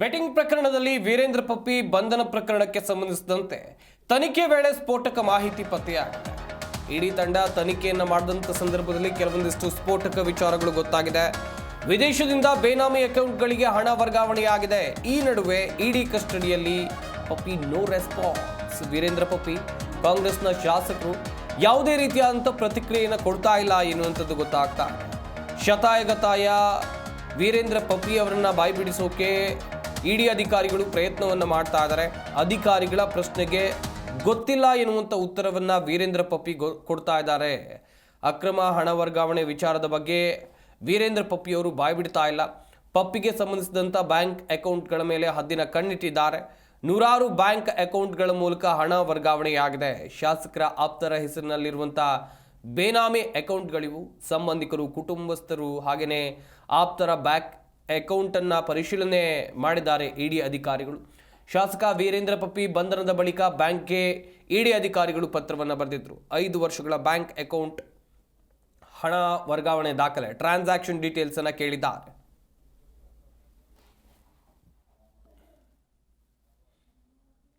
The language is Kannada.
ಬೆಟ್ಟಿಂಗ್ ಪ್ರಕರಣದಲ್ಲಿ ವೀರೇಂದ್ರ ಪಪ್ಪಿ ಬಂಧನ ಪ್ರಕರಣಕ್ಕೆ ಸಂಬಂಧಿಸಿದಂತೆ ತನಿಖೆ ವೇಳೆ ಸ್ಫೋಟಕ ಮಾಹಿತಿ ಪತ್ತೆಯಾಗಿದೆ. ಇಡೀ ತಂಡ ತನಿಖೆಯನ್ನು ಮಾಡಿದಂಥ ಸಂದರ್ಭದಲ್ಲಿ ಕೆಲವೊಂದಿಷ್ಟು ಸ್ಫೋಟಕ ವಿಚಾರಗಳು ಗೊತ್ತಾಗಿದೆ. ವಿದೇಶದಿಂದ ಬೇನಾಮಿ ಅಕೌಂಟ್ಗಳಿಗೆ ಹಣ ವರ್ಗಾವಣೆಯಾಗಿದೆ. ಈ ನಡುವೆ ಇಡಿ ಕಸ್ಟಡಿಯಲ್ಲಿ ಪಪ್ಪಿ ನೋ ರೆಸ್ಪಾನ್ಸ್. ವೀರೇಂದ್ರ ಪಪ್ಪಿ, ಕಾಂಗ್ರೆಸ್ನ ಶಾಸಕರು ಯಾವುದೇ ರೀತಿಯಾದಂಥ ಪ್ರತಿಕ್ರಿಯೆಯನ್ನು ಕೊಡ್ತಾ ಇಲ್ಲ ಎನ್ನುವಂಥದ್ದು ಗೊತ್ತಾಗ್ತಾ ಶತಾಯಗತಾಯ ವೀರೇಂದ್ರ ಪಪ್ಪಿ ಅವರನ್ನು ಬಾಯ್ಬಿಡಿಸೋಕೆ ಇಡಿ ಅಧಿಕಾರಿಗಳು ಪ್ರಯತ್ನವನ್ನು ಮಾಡ್ತಾ ಇದ್ದಾರೆ ಅಧಿಕಾರಿಗಳ ಪ್ರಶ್ನೆಗೆ ಗೊತ್ತಿಲ್ಲ ಎನ್ನುವಂಥ ಉತ್ತರವನ್ನು ವೀರೇಂದ್ರ ಪಪ್ಪಿ ಕೊಡ್ತಾ ಇದ್ದಾರೆ ಅಕ್ರಮ ಹಣ ವರ್ಗಾವಣೆ ವಿಚಾರದ ಬಗ್ಗೆ ವೀರೇಂದ್ರ ಪಪ್ಪಿಯವರು ಬಾಯ್ಬಿಡ್ತಾ ಇಲ್ಲ. ಪಪ್ಪಿಗೆ ಸಂಬಂಧಿಸಿದಂಥ ಬ್ಯಾಂಕ್ ಅಕೌಂಟ್ಗಳ ಮೇಲೆ ಹದ್ದಿನ ಕಣ್ಣಿಟ್ಟಿದ್ದಾರೆ. ನೂರಾರು ಬ್ಯಾಂಕ್ ಅಕೌಂಟ್ಗಳ ಮೂಲಕ ಹಣ ವರ್ಗಾವಣೆಯಾಗಿದೆ. ಶಾಸಕರ ಆಪ್ತರ ಹೆಸರಿನಲ್ಲಿರುವಂಥ ಬೇನಾಮಿ ಅಕೌಂಟ್ಗಳಿವು ಸಂಬಂಧಿಕರು, ಕುಟುಂಬಸ್ಥರು ಹಾಗೆಯೇ ಆಪ್ತರ ಬ್ಯಾಕ್ ಅಕೌಂಟನ್ನು ಪರಿಶೀಲನೆ ಮಾಡಿದ್ದಾರೆ ಇಡಿ ಅಧಿಕಾರಿಗಳು. ಶಾಸಕ ವೀರೇಂದ್ರ ಪಪ್ಪಿ ಬಂಧನದ ಬಳಿಕ ಬ್ಯಾಂಕ್ಗೆ ಇಡಿ ಅಧಿಕಾರಿಗಳು ಪತ್ರವನ್ನು ಬರೆದಿದ್ದರು ಐದು ವರ್ಷಗಳ ಬ್ಯಾಂಕ್ ಅಕೌಂಟ್ ಹಣ ವರ್ಗಾವಣೆ ದಾಖಲೆ, ಟ್ರಾನ್ಸಾಕ್ಷನ್ ಡೀಟೇಲ್ಸನ್ನು ಕೇಳಿದ್ದಾರೆ.